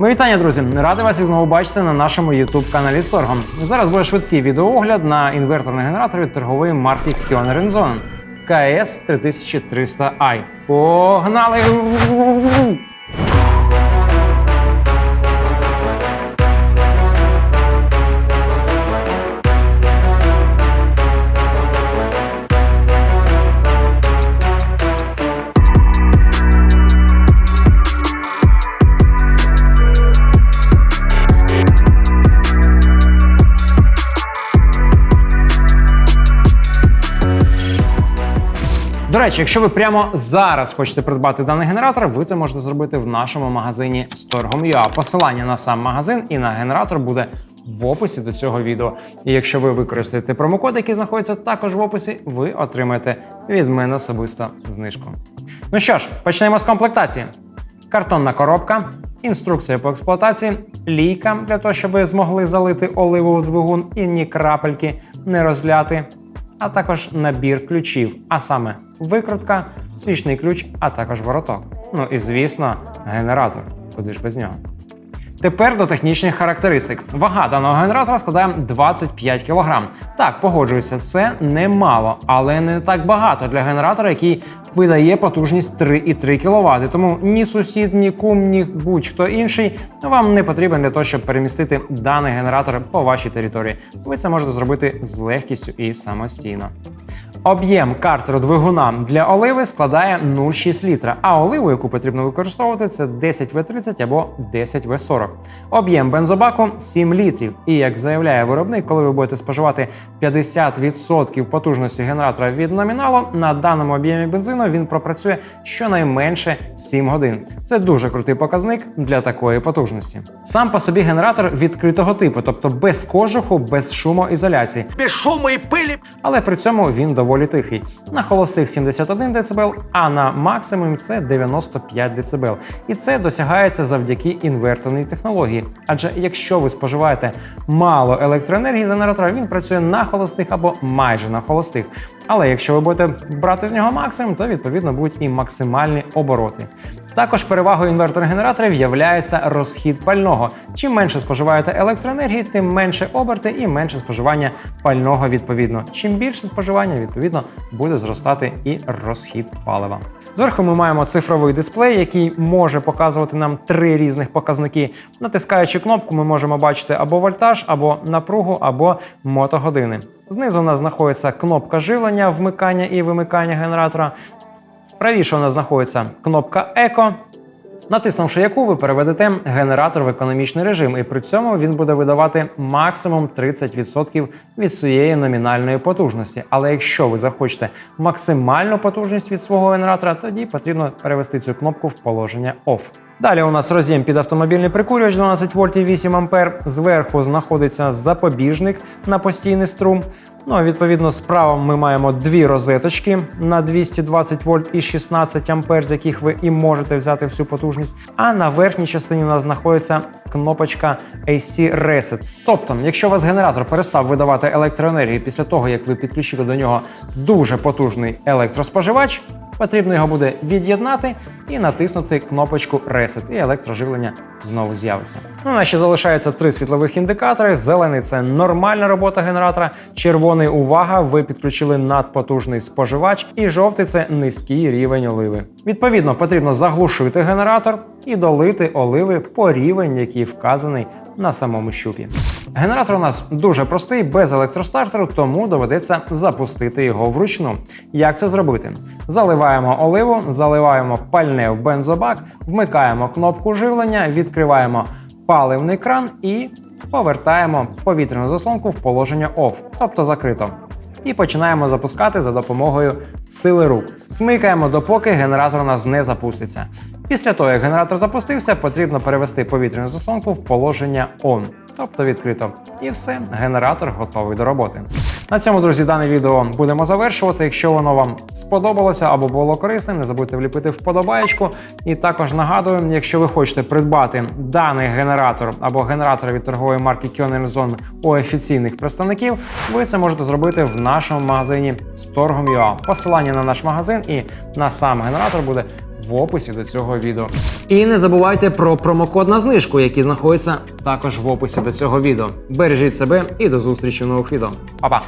Мої вітання, друзі! Радий вас і знову бачити на нашому youtube каналі Сторгом. Зараз буде швидкий відеоогляд на інверторний генератор від торгової марки Kyoner Zone КС 3300i. Погнали! До речі, якщо ви прямо зараз хочете придбати даний генератор, ви це можете зробити в нашому магазині Storgom.ua. Посилання на сам магазин і на генератор буде в описі до цього відео. І якщо ви використаєте промокод, який знаходиться також в описі, ви отримаєте від мене особисто знижку. Ну що ж, почнемо з комплектації. Картонна коробка, інструкція по експлуатації, лійка для того, щоб ви змогли залити оливу в двигун і ні крапельки не розляти а також набір ключів, а саме викрутка, свічний ключ, а також вороток. Ну і звісно, генератор. Куди ж без нього? Тепер до технічних характеристик. Вага даного генератора складає 25 кг. Так, погоджуюся, це немало, але не так багато для генератора, який видає потужність 3,3 кВт. Тому ні сусід, ні кум, ні будь-хто інший вам не потрібен для того, щоб перемістити даний генератор по вашій території. Ви це можете зробити з легкістю і самостійно. Об'єм картеру двигуна для оливи складає 0,6 літра, а оливу, яку потрібно використовувати, це 10В30 або 10В40. Об'єм бензобаку 7 літрів. І як заявляє виробник, коли ви будете споживати 50% потужності генератора від номіналу, на даному об'ємі бензину він пропрацює щонайменше 7 годин. Це дуже крутий показник для такої потужності. Сам по собі генератор відкритого типу, тобто без кожуху, без шумоізоляції. без шума и пыли. Але при цьому він доволі тихий. На холостих 71 дБ, а на максимум це 95 дБ. І це досягається завдяки інверторній технології. Адже якщо ви споживаєте мало електроенергії генератора, він працює на холостих або майже на холостих. Але якщо ви будете брати з нього максимум, то відповідно будуть і максимальні обороти. Також перевагою інверторних генераторів є розхід пального. Чим менше споживаєте електроенергії, тим менше оберти і менше споживання пального відповідно. Чим більше споживання, відповідно, буде зростати і розхід палива. Зверху ми маємо цифровий дисплей, який може показувати нам три різних показники. Натискаючи кнопку, ми можемо бачити або вольтаж, або напругу, або мотогодини. Знизу у нас знаходиться кнопка живлення, вмикання і вимикання генератора. Правіше у нас знаходиться кнопка Еко. Натиснувши яку, ви переведете генератор в економічний режим, і при цьому він буде видавати максимум 30% від своєї номінальної потужності. Але якщо ви захочете максимальну потужність від свого генератора, тоді потрібно перевести цю кнопку в положення OFF. Далі у нас роз'єм під автомобільний прикурювач 12 вольт і 8 ампер. Зверху знаходиться запобіжник на постійний струм. Ну, а відповідно, справа ми маємо дві розеточки на 220 вольт і 16 ампер, з яких ви і можете взяти всю потужність. А на верхній частині у нас знаходиться кнопочка AC Reset. Тобто, якщо у вас генератор перестав видавати електроенергію після того, як ви підключили до нього дуже потужний електроспоживач, потрібно його буде від'єднати і натиснути кнопочку Reset, і електроживлення знову з'явиться. Ну, ще залишається три світлових індикатори. Зелений це нормальна робота генератора, червоний увага, ви підключили надпотужний споживач, і жовтий це низький рівень оливи. Відповідно, потрібно заглушити генератор і долити оливи по рівень, який вказаний на самому щупі. Генератор у нас дуже простий, без електростартеру, тому доведеться запустити його вручну. Як це зробити? Заливаємо оливу, заливаємо пальне в бензобак, вмикаємо кнопку живлення, відкриваємо паливний кран і повертаємо повітряну заслонку в положення OFF, тобто закрито. І починаємо запускати за допомогою сили рук. Смикаємо, допоки генератор у нас не запуститься. Після того, як генератор запустився, потрібно перевести повітряну заслонку в положення ON, тобто відкрито. І все, генератор готовий до роботи. На цьому, друзі, дане відео будемо завершувати. Якщо воно вам сподобалося або було корисним, не забудьте вліпити вподобаєчку. І також нагадую, якщо ви хочете придбати даний генератор або генератор від торгової марки Zone у офіційних представників, ви це можете зробити в нашому магазині Storgom.ua. Посилання на наш магазин і на сам генератор буде в описі до цього відео. І не забувайте про промокод на знижку, який знаходиться також в описі до цього відео. Бережіть себе і до зустрічі в нових відео. Па-па!